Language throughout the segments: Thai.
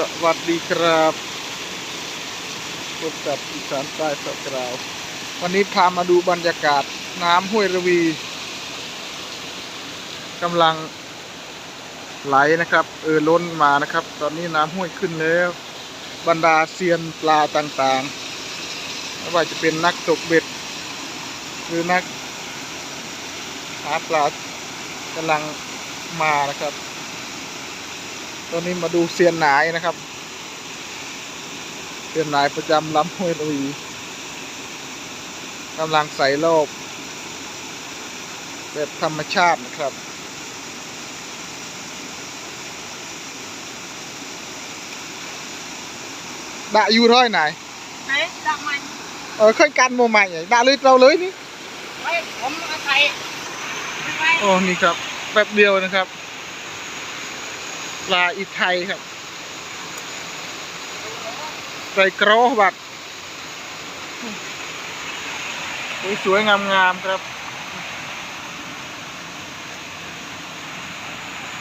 สวัสดีครับพบกับอีสานใต้สกราว วันนี้พามาดูบรรยากาศน้ำห้วยระวีกำลังไหลนะครับ เออล้นมานะครับ ตอนนี้น้ำห้วยขึ้นแล้ว บรรดาเซียนปลาต่างๆไม่ว่าจะเป็นนักตกเบ็ด หรือนักหาปลากำลังมานะครับ ตอนนี้มาดูเซียนหนายนะครับ เซียนหนายประจำลำห้วยระวีกำลังใส่รอบแบบธรรมชาตินะครับดะอยู่ร้อยไหนไหนดักมันเออเคยกันโมใหม่ไงดะเลยเราเลยนี่ไว้ผมเอาใส่ไม่ไว้โอ้นี่ครับแป๊บเดียวนะครับ ปลาอีไทยครับใส่กรอบัดสวยงามๆครับ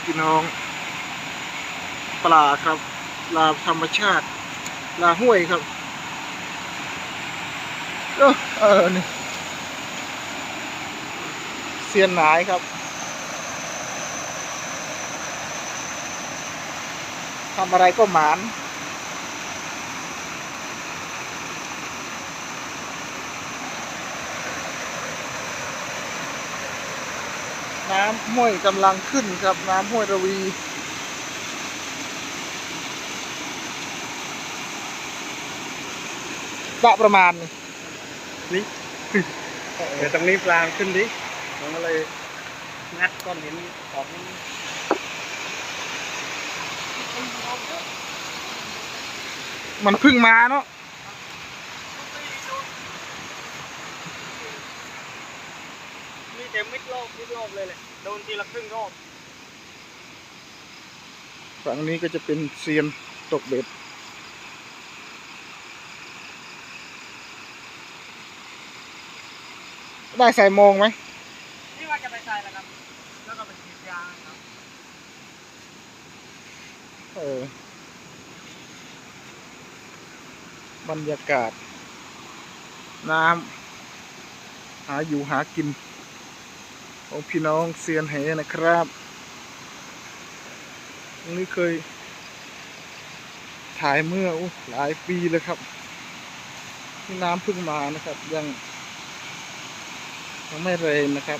พี่น้อง ปลาครับปลาธรรมชาติปลาห้วยครับเออเออนี่เซียนหนายครับ ทำอะไรก็หมาน น้ำห้วยกำลังขึ้นครับ น้ำห้วยระวีดะประมาณนี่นี่เดี๋ยวตรงนี้ปลาขึ้นดิผมก็เลยงัดก้อนหินออกนี่ มันเพึ่งมาเนาะมีแต่มิดรอบมิดรอบเลยแหละ โดนทีละครึ่งรอบฝั่งนี้ก็จะเป็นเซียนตกเบ็ดได้ใส่โมงไหมนี่ว่าจะไปใส่แล้วครับ แล้วก็ไปฉีดยาครับ เออบรรยากาศ น้ำหาอยู่หากิน ของพี่น้องเซียนเหนะครับตรงนี้เคย ถ่ายเมื่ออหลายปีเลยครับนี่น้ำเพิ่งมานะครับ ยังยังไม่แรงนะครับ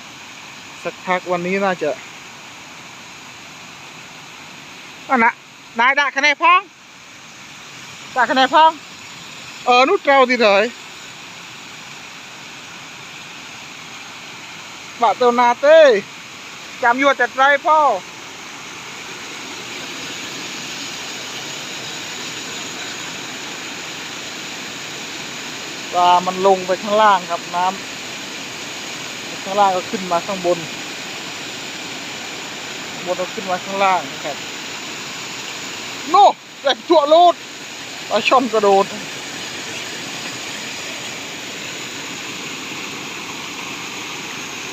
สักพักวันนี้น่าจะอัน นายด่าคะแนนพองด่าคะแนนพอง เออนุดเราที่เถอยบะเตนาเต้จำยวดจัดไรพ่อปลามันลงไปข้างล่างครับน้ำข้างล่างก็ขึ้นมาข้างบน บนก็ขึ้นมาข้างล่างครับ โน่แหลกจั่วโลดปลาช่อนกระโดด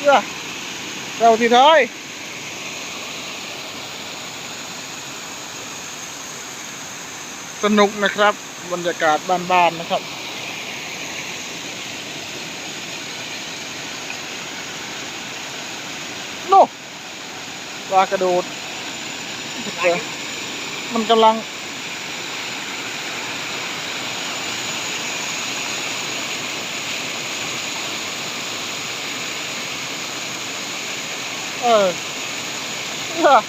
เนี่ยเราทีท้ายสนุกนะครับ บรรยากาศบ้านๆนะครับ โน่ปลากระโดด มันกำลัง เออเออ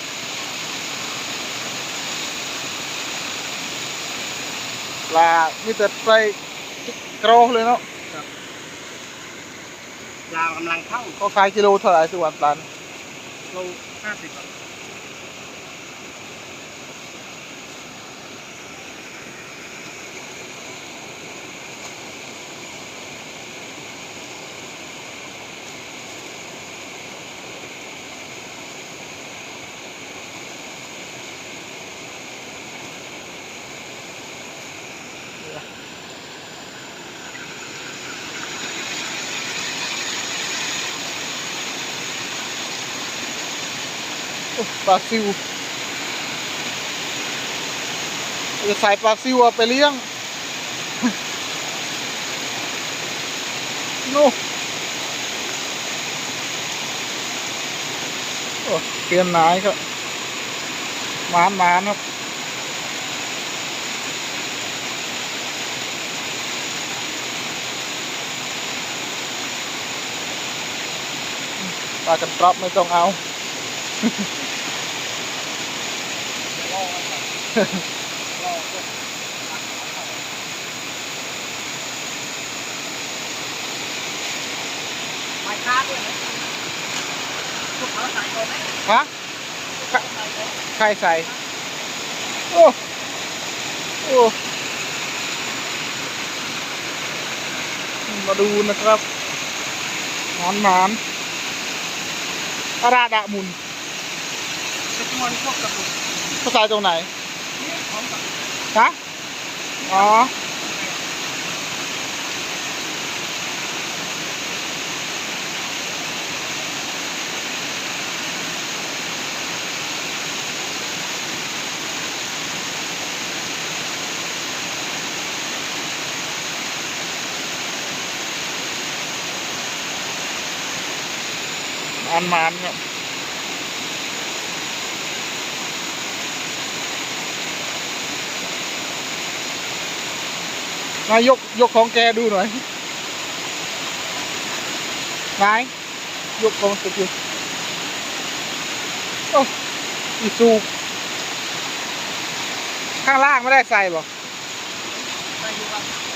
ปลามีแต่ไปกรอเลยเนาะปลากำลังเข้า ก็ขายกิโลเท่าไหร่ทุกวันปลาเนี่ยโลห้าสิบาท ปลาซิวจะใส่ปลาซิวอาไปเลี้ยงโน่เตรียมนายครับหมานหมานครับปลากันปรับไม่ต้องเอา ไม่ค้าด้วยนะลูกค้าใส่ตัวไหมฮะใส่ตัวใครใส่ โอ้โอ้มาดูนะครับหมานหมานอาราดะมุนจะชวนพวกกระปุก เขาใส่ตรงไหนนี่ของ กับฮะอ๋อ นมายยกยกของแกดูหน่อยนายยกของสุดอยู่โอ้อีซูข้างล่างไม่ได้ใส่บ่ไปดูครับ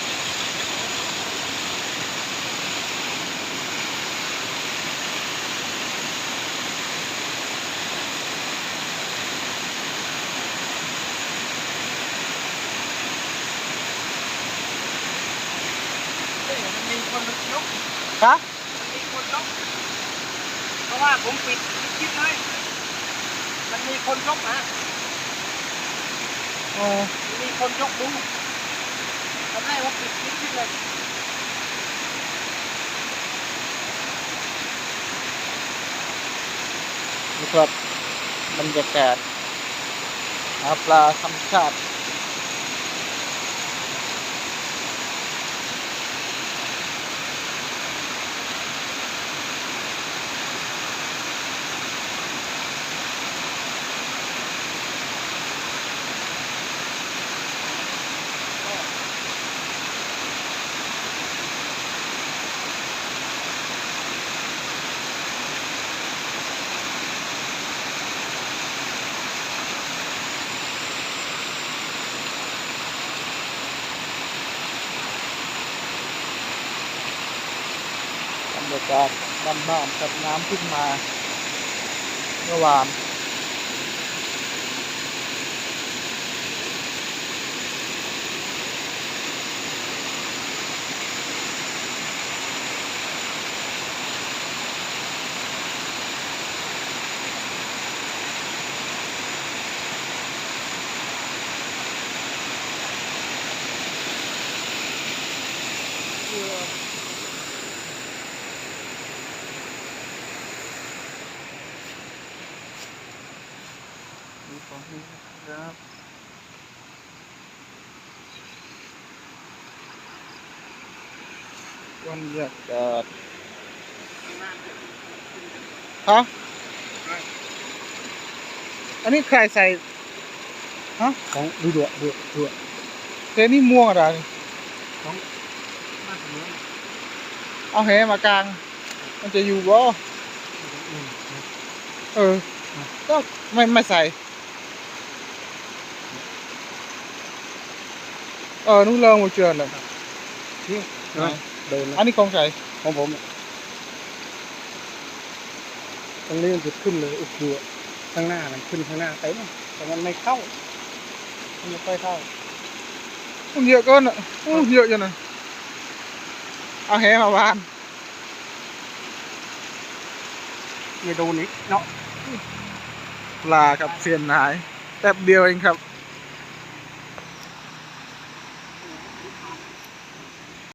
มันมีคนยกฮะมันมีคนยกเพราะว่าผมปิดคลิปเลยมันมีคนยกนะอ๋อมีคนยกดูทำได้ว่าปิดคลิปเลยนะครับบรรยากาศหาปลาธรรมชาติ รรยากาศบ้านๆกับน้ำขึ้นมา ระหว่าง ของนี่ครับบรรยากาศฮะอันนี้ใครใส่ฮะของดูดวดูดเทนี่ม่วงอะไรมาถึงเอาแหมากลาง มันจะอยู่บ่เออก็ไม่ไม่ใส่ เออนู่นเริงหมดเจือนเลยเดินอันนี้ของใครของผมตรงนี้มันจะขึ้นเลยอุกดูข้างหน้ามันขึ้นข้างหน้าเต็มแต่มันไม่เข้ามันไม่ค่อยเข้ามันเยอะเกินอะอู้เยอะจังนะเอาแหมาวานไม่โดนอีกเนาะปลากับเสียนหายแป๊บเดียวเองครับ